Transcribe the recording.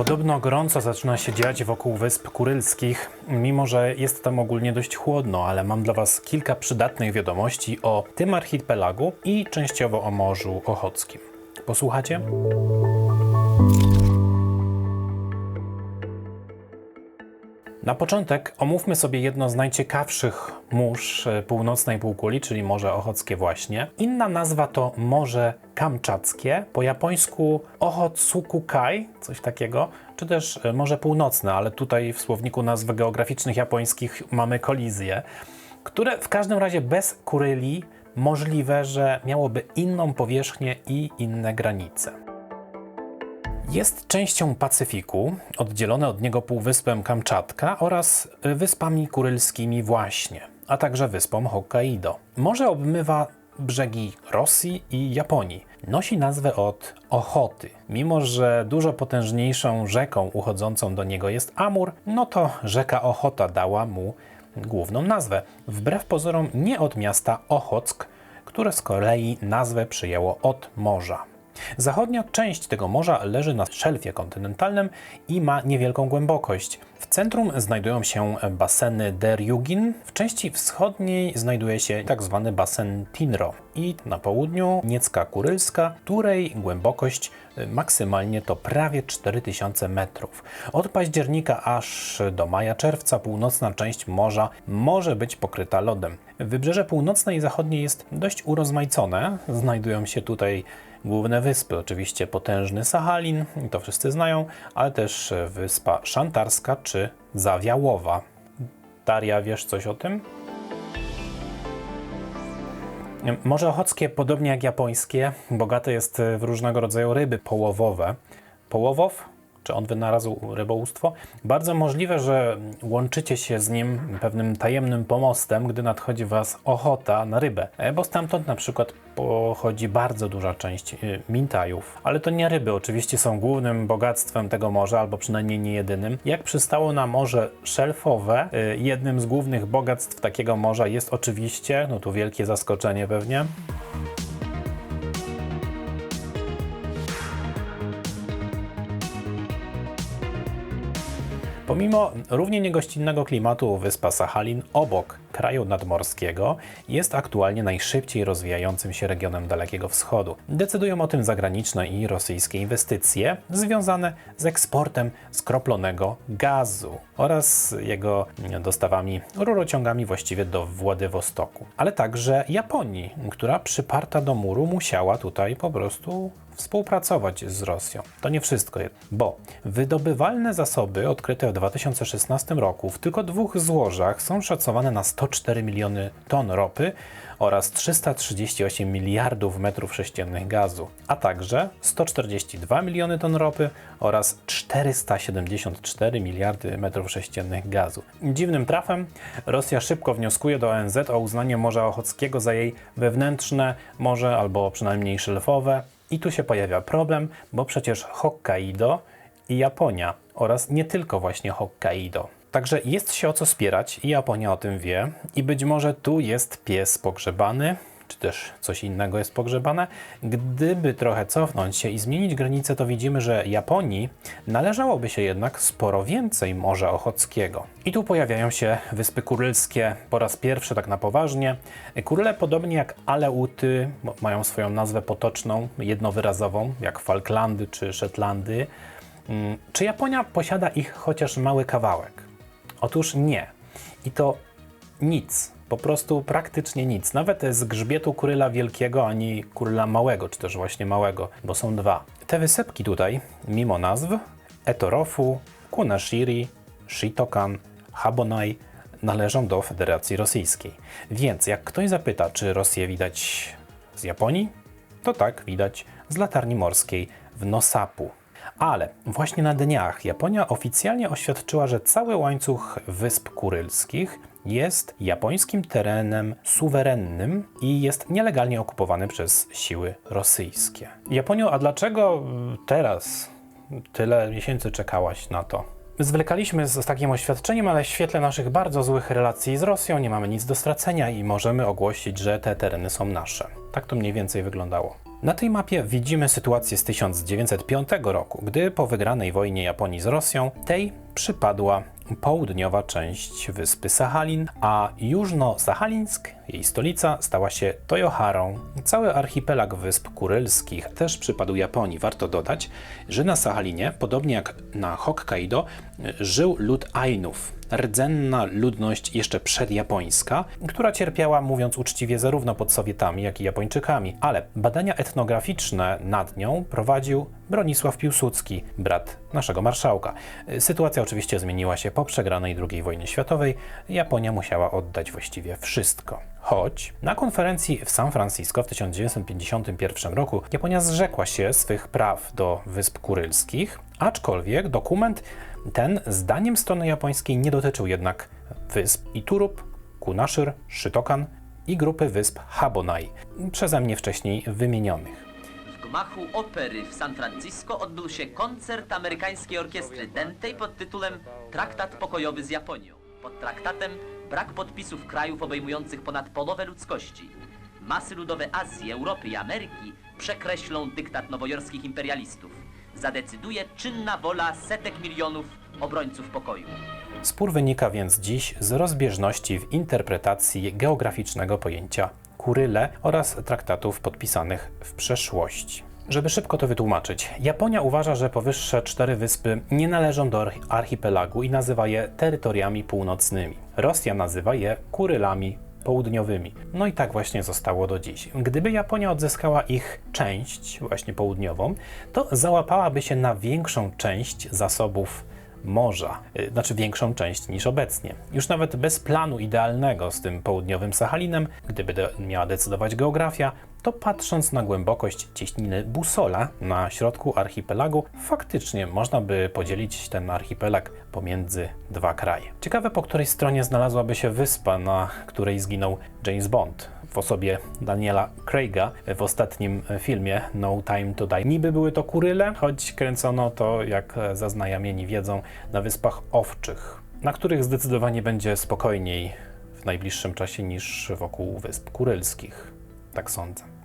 Podobno gorąco zaczyna się dziać wokół Wysp Kurylskich, mimo że jest tam ogólnie dość chłodno, ale mam dla Was kilka przydatnych wiadomości o tym archipelagu i częściowo o Morzu Ochockim. Posłuchacie? Na początek omówmy sobie jedno z najciekawszych mórz e, północnej półkuli, czyli Morze Ochockie właśnie. Inna nazwa to Morze Kamczackie, po japońsku Ochotsuku-kai, coś takiego, czy też e, Morze Północne, ale tutaj w słowniku nazw geograficznych japońskich mamy kolizję, które w każdym razie bez Kuryli możliwe, że miałoby inną powierzchnię i inne granice. Jest częścią Pacyfiku, oddzielone od niego półwyspem Kamczatka oraz wyspami kurylskimi właśnie, a także wyspą Hokkaido. Morze obmywa brzegi Rosji i Japonii. Nosi nazwę od Ochoty. Mimo, że dużo potężniejszą rzeką uchodzącą do niego jest Amur, no to rzeka Ochota dała mu główną nazwę. Wbrew pozorom nie od miasta Ochock, które z kolei nazwę przyjęło od morza. Zachodnia część tego morza leży na szelfie kontynentalnym i ma niewielką głębokość. W centrum znajdują się baseny Deryugin, w części wschodniej znajduje się tzw. basen Tinro i na południu Niecka Kurylska, której głębokość maksymalnie to prawie 4000 metrów. Od października aż do maja-czerwca północna część morza może być pokryta lodem. Wybrzeże północne i zachodnie jest dość urozmaicone. Znajdują się tutaj główne wyspy, oczywiście potężny Sachalin, to wszyscy znają, ale też wyspa Szantarska czy Zawiałowa. Daria, wiesz coś o tym? Morze Ochockie, podobnie jak japońskie, bogate jest w różnego rodzaju ryby połowowe. Połowow, czy on wynalazł rybołówstwo? Bardzo możliwe, że łączycie się z nim pewnym tajemnym pomostem, gdy nadchodzi Was ochota na rybę, E, bo stamtąd na przykład pochodzi bardzo duża część y, mintajów. Ale to nie ryby, oczywiście są głównym bogactwem tego morza, albo przynajmniej nie jedynym. Jak przystało na morze szelfowe, y, jednym z głównych bogactw takiego morza jest oczywiście, no tu wielkie zaskoczenie pewnie, Pomimo równie niegościnnego klimatu wyspa Sachalin obok kraju nadmorskiego jest aktualnie najszybciej rozwijającym się regionem Dalekiego Wschodu. Decydują o tym zagraniczne i rosyjskie inwestycje związane z eksportem skroplonego gazu oraz jego dostawami rurociągami właściwie do Władywostoku, ale także Japonii, która przyparta do muru musiała tutaj po prostu współpracować z Rosją. To nie wszystko, bo wydobywalne zasoby odkryte w 2016 roku w tylko dwóch złożach są szacowane na 104 miliony ton ropy oraz 338 miliardów metrów sześciennych gazu, a także 142 miliony ton ropy oraz 474 miliardy metrów sześciennych gazu. Dziwnym trafem Rosja szybko wnioskuje do ONZ o uznanie Morza Ochockiego za jej wewnętrzne morze albo przynajmniej szelfowe, i tu się pojawia problem, bo przecież Hokkaido i Japonia oraz nie tylko właśnie Hokkaido. Także jest się o co spierać i Japonia o tym wie i być może tu jest pies pogrzebany, czy też coś innego jest pogrzebane. Gdyby trochę cofnąć się i zmienić granice, to widzimy, że Japonii należałoby się jednak sporo więcej Morza Ochockiego. I tu pojawiają się Wyspy Kurylskie po raz pierwszy tak na poważnie. Kuryle, podobnie jak Aleuty, mają swoją nazwę potoczną, jednowyrazową, jak Falklandy czy Szetlandy. Mm, Czy Japonia posiada ich chociaż mały kawałek? Otóż nie. I to nic. Po prostu praktycznie nic. Nawet z grzbietu Kuryla Wielkiego ani Kuryla Małego, czy też właśnie Małego, bo są dwa. Te wysepki tutaj, mimo nazw, Etorofu, Kunashiri, Shitokan, Habonai, należą do Federacji Rosyjskiej. Więc jak ktoś zapyta, czy Rosję widać z Japonii, to tak, widać z latarni morskiej w Nosapu. Ale właśnie na dniach Japonia oficjalnie oświadczyła, że cały łańcuch Wysp Kurylskich jest japońskim terenem suwerennym i jest nielegalnie okupowany przez siły rosyjskie. Japonio, a dlaczego teraz tyle miesięcy czekałaś na to? Zwlekaliśmy z, z takim oświadczeniem, ale w świetle naszych bardzo złych relacji z Rosją nie mamy nic do stracenia i możemy ogłosić, że te tereny są nasze. Tak to mniej więcej wyglądało. Na tej mapie widzimy sytuację z 1905 roku, gdy po wygranej wojnie Japonii z Rosją tej przypadła południowa część wyspy Sachalin, a Jużno-Sachalinsk, jej stolica, stała się Toyoharą. Cały archipelag wysp kurylskich też przypadł Japonii. Warto dodać, że na Sachalinie, podobnie jak na Hokkaido, żył lud Ainów, rdzenna ludność jeszcze przedjapońska, która cierpiała, mówiąc uczciwie, zarówno pod Sowietami, jak i Japończykami. Ale badania etnograficzne nad nią prowadził Bronisław Piłsudski, brat naszego marszałka. Sytuacja oczywiście zmieniła się po przegranej II wojnie światowej. Japonia musiała oddać właściwie wszystko. Choć na konferencji w San Francisco w 1951 roku Japonia zrzekła się swych praw do Wysp Kurylskich, aczkolwiek dokument ten zdaniem strony japońskiej nie dotyczył jednak wysp Iturup, Kunashir, Szytokan i grupy wysp Habonai, przeze mnie wcześniej wymienionych. W gmachu opery w San Francisco odbył się koncert amerykańskiej orkiestry dętej pod tytułem Traktat pokojowy z Japonią. Pod traktatem brak podpisów krajów obejmujących ponad połowę ludzkości. Masy ludowe Azji, Europy i Ameryki przekreślą dyktat nowojorskich imperialistów. Zadecyduje czynna wola setek milionów obrońców pokoju. Spór wynika więc dziś z rozbieżności w interpretacji geograficznego pojęcia Kuryle oraz traktatów podpisanych w przeszłości. Żeby szybko to wytłumaczyć, Japonia uważa, że powyższe cztery wyspy nie należą do archi- archipelagu i nazywa je terytoriami północnymi. Rosja nazywa je Kurylami południowymi. No i tak właśnie zostało do dziś. Gdyby Japonia odzyskała ich część, właśnie południową, to załapałaby się na większą część zasobów morza, y, znaczy większą część niż obecnie. Już nawet bez planu idealnego z tym południowym Sachalinem, gdyby de- miała decydować geografia, to patrząc na głębokość cieśniny Busola na środku archipelagu, faktycznie można by podzielić ten archipelag pomiędzy dwa kraje. Ciekawe, po której stronie znalazłaby się wyspa, na której zginął James Bond w osobie Daniela Craiga w ostatnim filmie No Time to Die. Niby były to Kuryle, choć kręcono to, jak zaznajamieni wiedzą, na Wyspach Owczych, na których zdecydowanie będzie spokojniej w najbliższym czasie niż wokół Wysp Kurylskich. Tak sądzę.